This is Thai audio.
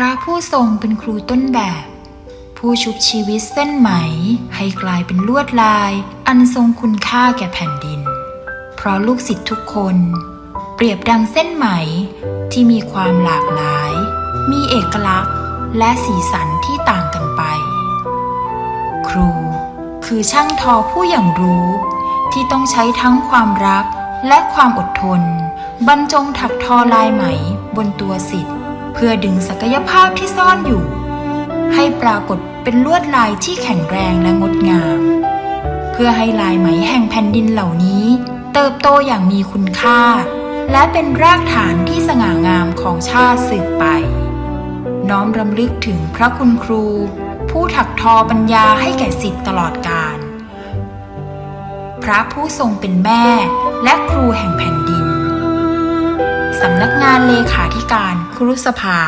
ระผู้ทรงเป็นครูต้นแบบ ผู้ชุบชีวิตเส้นไหม ให้กลายเป็นลวดลาย อันทรงคุณค่าแก่แผ่นดิน เพราะลูกศิษย์ทุกคน เปรียบดังเส้นไหมที่มีความหลากหลาย มีเอกลักษณ์ และสีสันที่ต่างกันไป ครู คือช่างทอผู้อย่างรู้ ที่ต้องใช้ทั้งความรักและความอดทน บรรจงถักทอลายไหมบนตัวศิษย์ เพื่อดึงศักยภาพที่ซ่อนอยู่ ให้ปรากฏเป็นลวดลายที่แข็งแรงและงดงาม เพื่อให้ลายไหมแห่งแผ่นดินเหล่านี้ เติบโตอย่างมีคุณค่า และเป็นรากฐานที่สง่างามของชาติสืบไป น้อมรำลึกถึงพระคุณครู ผู้ถักทอปัญญาให้แก่สิทธิ์ตลอดกาลพระผู้ทรงเป็นแม่และครูแห่งแผ่นดิน สำนักงานเลขาธิการครุสภา